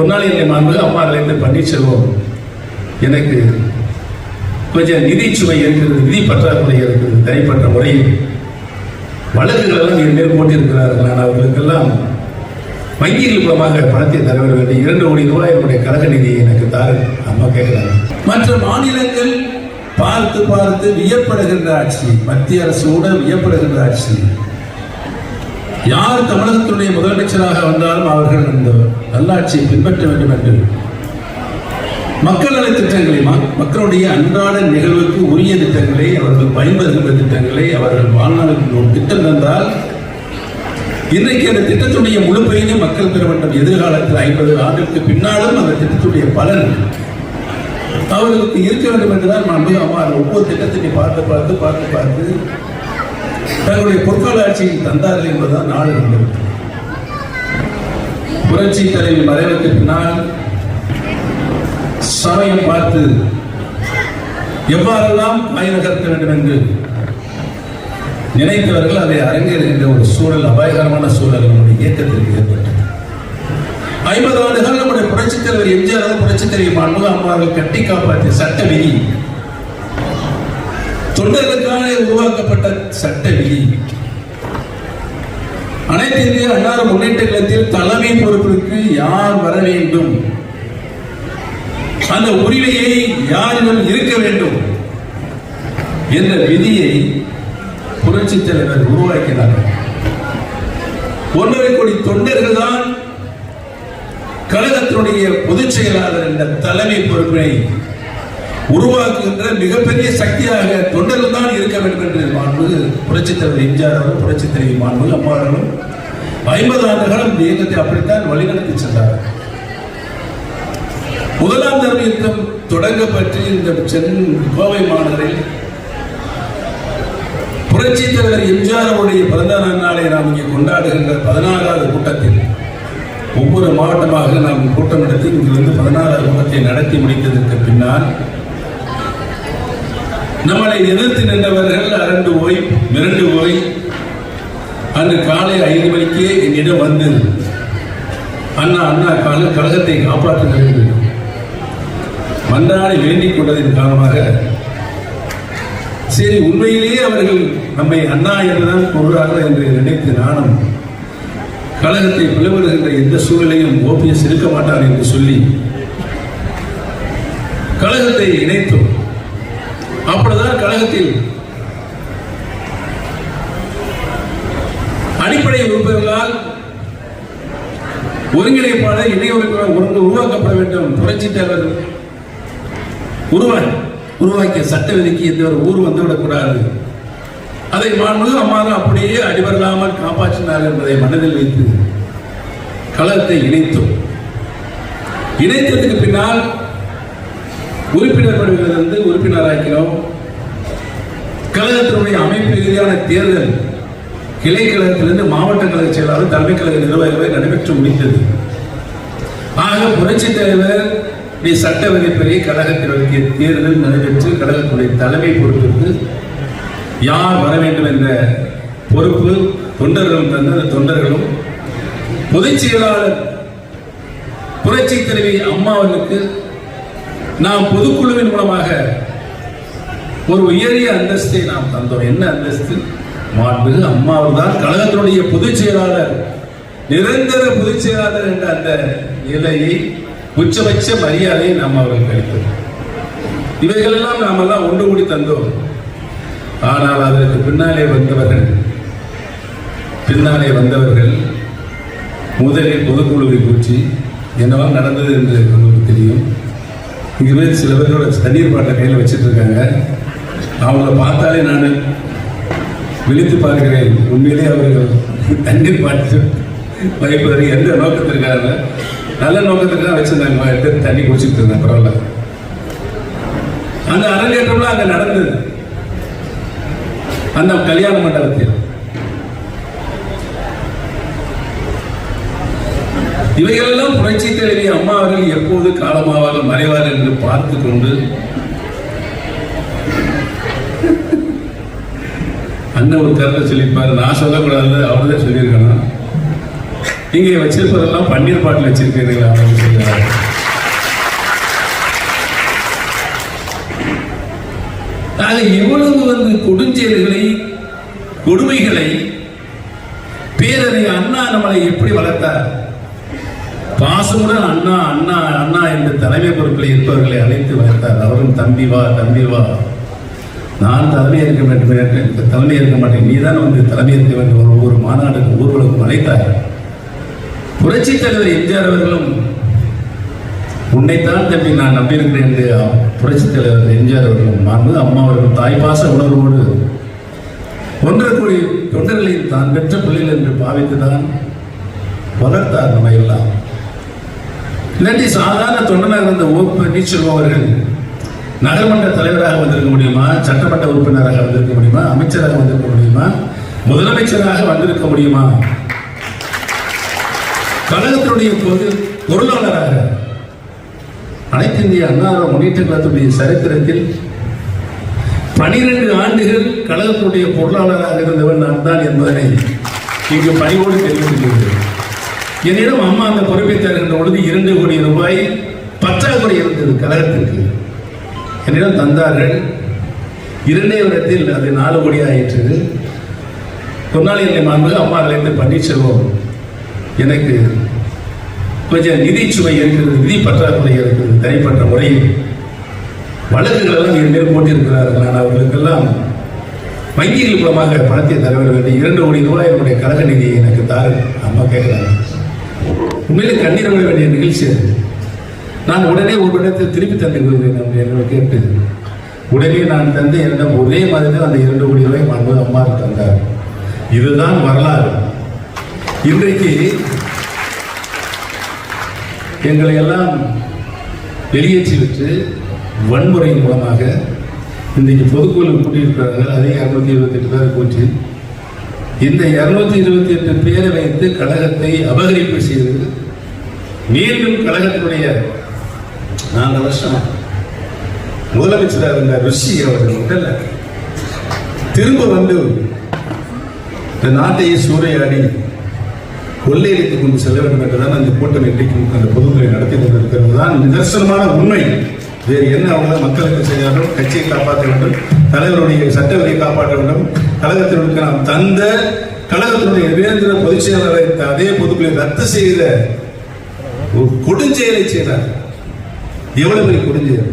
ஒரு என்னை மாண்பு அம்மாவிலிருந்து பன்னீர்செல்வம். எனக்கு கொஞ்சம் நிதி சுமை இருக்கிறது நிதி பற்றாக்குறை இருக்கிறது தனிப்பட்ட முறையில். வழக்குகளெல்லாம் என் மேல் போட்டிருக்கிறார்கள். நான் அவர்களுக்கெல்லாம் வங்கிகள் மூலமாக பணத்தை தர வேண்டும். இரண்டு கோடி ரூபாய் என்னுடைய கழக நிதியை எனக்கு தாரு. அம்மா கேட்கிறாங்க. மற்ற மாநிலங்கள் பார்த்து பார்த்து வியப்படுகின்ற ஆட்சி. மத்திய அரசோடு வியப்படுகின்ற ஆட்சி. யார் தமிழகத்தினுடைய முதலமைச்சராக வந்தாலும் அவர்கள் அந்த நல்லாட்சியை பின்பற்ற வேண்டும் என்று மக்கள் நல திட்டங்களை மக்களுடைய அன்றாட நிகழ்வுக்கு உரிய திட்டங்களை அவர்கள் பயன்படுகின்ற திட்டங்களை அவர்கள் வாழ்நாளுக்கு ஒரு திட்டம் தந்தால் இன்றைக்கு அந்த திட்டத்துடைய முழு பயனையும் மக்கள் பெற வேண்டும். எதிர்காலத்தில் ஐம்பது ஆண்டுக்கு பின்னாலும் அந்த திட்டத்துடைய பலன் அவர்களுக்கு இருக்க வேண்டும் என்றுதான் நான் அம்மா ஒவ்வொரு திட்டத்தையும் பார்த்து பார்த்து பார்த்து பார்த்து தங்களுடைய பொற்கால ஆட்சியை தந்தார்கள் என்பதுதான் நாடு இருந்தது புரட்சி தலைவி மறைவுக்கு பின்னால் சமயம் பார்த்து எவ்வாறெல்லாம் காய் நகர்த்த வேண்டும் என்று நினைத்தவர்கள் அதை அரங்கேறுகின்ற ஒரு சூழல் அபாயகரமான சூழல் நம்முடைய இயக்கத்திற்கு ஏற்பட்டது. ஐம்பது ஆண்டுகள் நம்முடைய புரட்சித் தலைவர் எம்ஜிஆர் புரட்சித் தலைவர் அன்பு அம்மாவை கட்டி காப்பாற்றிய சட்ட விதி தொண்டர்களுக்காக உருவாக்கப்பட்ட சட்ட விதி. அனைத்து இந்திய அன்னார முன்னேற்ற கழகத்தில் தலைமை பொறுப்பிற்கு யார் வர வேண்டும்? அந்த உரிமையை யாரிடம் இருக்க வேண்டும்? என்ற விதியை புரட்சி தலைவர் உருவாக்கினார். ஒன்றரை கோடி தொண்டர்கள் தான் கழகத்தினுடைய பொதுச் செயலாளர் என்ற தலைமை பொறுப்பினை உருவாக்குகின்ற மிகப்பெரிய சக்தியாக தொண்டர்கள் தான் இருக்க வேண்டும் என்று மாண்பு புரட்சித் தலைவர் எம்ஜிஆர் அவர்கள் புரட்சித் தலைவி மாண்பு அம்மா அவர்களும் ஐம்பது ஆண்டுகளும் இந்த இயக்கத்தை அப்படித்தான் வழிநடத்தி சென்றார் முதலாம் தர்ம யுத்தம் தொடங்கப்பட்டு இந்த சென் கோவை மாநகரில் புரட்சி தலைவர் எம்ஜிஆர் அவருடைய பிறந்த நாளை நாம் இங்கே கொண்டாடுகின்ற பதினாறாவது கூட்டத்தில் ஒவ்வொரு மாவட்டமாக நாம் கூட்டம் நடத்தி இங்கிருந்து பதினாறாவது கூட்டத்தை நடத்தி முடித்ததற்கு பின்னால் நம்மளை எதிர்த்து நின்றவர்கள் அரண்டு போய் மிரண்டு போய் அன்று காலை ஐந்து மணிக்கே என்னிடம் வந்து அண்ணா அண்ணா கால கழகத்தை காப்பாற்ற வேண்டும். மன்றாடி வேண்டிக் கொண்டதின் காரணமாக சரி உண்மையிலேயே அவர்கள் நம்மை அண்ணா என்றுதான் கூறுகிறார்கள் என்று நினைத்து நானும் கழகத்தை பிளவுகின்ற எந்த சூழலையும் ஓபிஎஸ் இருக்க மாட்டார் என்று சொல்லி கழகத்தை இணைத்தோம். அப்பொழுதுதான் கழகத்தில். அடிப்படை உறுப்பினர்களால் ஒருங்கிணைப்பாளர் இணை உறுப்பினர் உருவாக்கப்பட வேண்டும். புரட்சி தலைவர் ஒருவன் உருவாக்கிய சட்ட விதிக்கு எந்த ஒரு ஊர் வந்துவிடக்கூடாது. அதை மாண்பு அம்மாவும் அப்படியே அடிபடலாமல் காப்பாற்றினார் என்பதை மனதில் வைத்து கழகத்தை இணைத்தோம். இணைத்ததுக்கு பின்னால் உறுப்பினர் பதவியிலிருந்து உறுப்பினராக்கிறோம் கழகத்தினுடைய அமைப்பு ரீதியான தேர்தல் கிளை கழகத்திலிருந்து மாவட்ட கழக செயலாளர் தலைமை கழக நிர்வாகிகளை நடைபெற்று முடித்தது ஆக புரட்சி தலைவர் நீ சட்ட வகுப்பறை கழகத்தினுடைய தேர்தல் நடைபெற்று கழகத்துடைய தலைமை பொறுப்பிற்கு யார் வர வேண்டும் என்ற பொறுப்பு தொண்டர்களும் தந்த தொண்டர்களும் பொதுச் செயலாளர் புரட்சி தலைவி அம்மா அவர்களுக்கு நாம் பொதுக்குழுவின் மூலமாக ஒரு உயரிய அந்தஸ்தை நாம் தந்தோம். என்ன அந்தஸ்து? மாண்புமிகு அம்மா தான் கழகத்தினுடைய பொதுச் செயலாளர். நிரந்தர பொதுச் செயலாளர் என்ற அந்த நிலையை உச்சபட்ச மரியாதையை நாம் அவர்களுக்கு அளித்தோம். இவைகளெல்லாம் நாம் எல்லாம் ஒன்று கூடி தந்தோம். ஆனால் அதற்கு பின்னாலே வந்தவர்கள் பின்னாலே வந்தவர்கள் முதலில் பொதுக்குழுவை கூற்றி என்னவெல்லாம் நடந்தது என்று உங்களுக்கு தெரியும்? இங்கே சில பேரோட தண்ணீர் பாட்டை கையில் வச்சுட்டு இருக்காங்க அவங்கள பார்த்தாலே நான் விழித்து பார்க்கிறேன். உண்மையிலே அவர்கள் தண்ணீர் பாட்டு பயப்படுறது எந்த நோக்கத்திற்காக? நல்ல நோக்கத்துக்காக வச்சிருந்தாங்க. எடுத்து தண்ணி குடிச்சிட்டு இருந்தேன். பரவாயில்ல. அந்த அரங்கேற்றம்லாம் அங்கே நடந்தது. அந்த கல்யாண மண்டபத்தில். இவைகளெல்லாம் புரட்சி தலைவி அம்மா அவர்கள் எப்போது காலமாவார்கள் மறைவார் என்று பார்த்து கொண்டு அண்ணன் ஒரு கருத்தை சொல்லியிருப்பார். நான் சொல்லக்கூடாது அவர் தான் சொல்லியிருக்கணும் இங்கே வச்சிருப்பதெல்லாம் பன்னீர் பாட்டில் வச்சிருக்கிறீங்களா அப்படின்னு சொல்லுவாங்க ஆக எவ்வளவு வந்து கொடுஞ்செயல்களை கொடுமைகளை பேரறிஞர் அண்ணா நம்மளை எப்படி வளர்த்தார்? பாசமுடன் அண்ணா அண்ணா அண்ணா என்று தலைமை பொருட்களை இருப்பவர்களை அழைத்து வளர்த்தார். அவரும் தம்பி வா தம்பி வா. நான் தலைமை இருக்க வேண்டும் என்று தலைமை இருக்க மாட்டேன். நீதான் வந்து தலைமை இருக்க வேண்டும் ஒரு ஒவ்வொரு மாநாடுக்கு ஊர்வலம் அழைத்தார் புரட்சி தலைவர் எம்ஜிஆர் அவர்களும் உன்னைத்தான் தம்பி நான் நம்பியிருக்கிறேன் என்று புரட்சி தலைவர் எம்ஜிஆர் அவர்களும் மாண்பு அம்மா அவர்கள் தாய்ப்பாச உணர்வோடு ஒன்று கூடி தொண்டர்களில் தான் பெற்ற பிள்ளைகள் என்று பாவித்துதான் வளர்த்தார் நம்ம எல்லாம் இல்லாட்டி சாதாரண தொண்டனாக இருந்த ஓ நீச்சல் அவர்கள் நகர்மன்ற தலைவராக வந்திருக்க முடியுமா? சட்டமன்ற உறுப்பினராக வந்திருக்க முடியுமா? அமைச்சராக வந்திருக்க முடியுமா? முதலமைச்சராக வந்திருக்க முடியுமா? கழகத்தினுடைய பொது பொருளாளராக அனைத்து இந்திய அண்ணா முன்னேற்ற கழகத்துடைய சரித்திரத்தில் பனிரெண்டு ஆண்டுகள் கழகத்துடைய பொருளாளராக இருந்தவன் நான் தான் என்பதனை இங்கு பணிவோடு தெரிவித்துள்ளது என்னிடம் அம்மா அந்த பொறுப்பை தருகின்ற பொழுது இரண்டு கோடி ரூபாய் பற்றாக்குறை இருந்தது கழகத்திற்கு. என்னிடம் தந்தார்கள். இரண்டே வருடத்தில் அது நாலு கோடி ஆயிற்று. கொண்டாளி என்னை மாண்பு அம்மா பன்னீர்செல்வம். எனக்கு கொஞ்சம் நிதி சுவை இருக்கிறது நிதி பற்றாக்குறை இருக்கிறது தனிப்பட்ட முறையில். வழக்குகளெல்லாம் என் மேல் போட்டிருக்கிறார்கள். நான் அவர்களுக்கெல்லாம் வங்கிகள் மூலமாக பணத்தை தர வேண்டும் இரண்டு கோடி ரூபாய் என்னுடைய கழக நிதியை எனக்கு தாரு அம்மா கேட்கிறாங்க உண்மையிலே கண்ணீர் விட வேண்டிய நிகழ்ச்சி அது நான் உடனே ஒரு இடத்தில் திருப்பி தந்து விடுவேன் என்று கேட்டு உடனே நான் தந்து என்னிடம் ஒரே மாதத்தில் அந்த இரண்டு கோடி ரூபாய் மாண்பு அம்மா தந்தார். இதுதான் வரலாறு. இன்றைக்கு எங்களை எல்லாம் வெளியேற்றி விட்டு வன்முறையின் மூலமாக இன்றைக்கு பொதுக்குழு கூட்டியிருக்கிறார்கள் அதே இரநூத்தி இருபத்தெட்டு பேர் கூற்றி இந்த இருநூத்தி இருபத்தி எட்டு பேரை வைத்து கழகத்தை அபகரிப்பு செய்து மீண்டும் கழகத்தினுடைய நாலு வருஷம். முதலமைச்சராக இருந்த ருஷி அவர்கள் உடல திரும்ப வந்து இந்த நாட்டையே சூறையாடி கொள்ளையடித்துக் கொண்டு செல்ல வேண்டும் என்றுதான் அந்த கூட்டம் இன்றைக்கும் அந்த பொதுமுறை நடத்தி கொண்டிருக்கிறது தான் நிதர்சனமான உண்மை. வேறு என்ன அவங்க மக்களுக்கு செய்தாலும் கட்சியை காப்பாற்ற வேண்டும் தலைவருடைய சட்டவரை காப்பாற்ற வேண்டும் கழகத்திற்கு நாம் தந்த கழகத்தினுடைய நிரந்தர பொதுச் செயலாளரை அதே பொதுக்குழு ரத்து செய்த ஒரு கொடுஞ்செயலை செய்தார். எவ்வளவு பெரிய கொடுஞ்செயல்?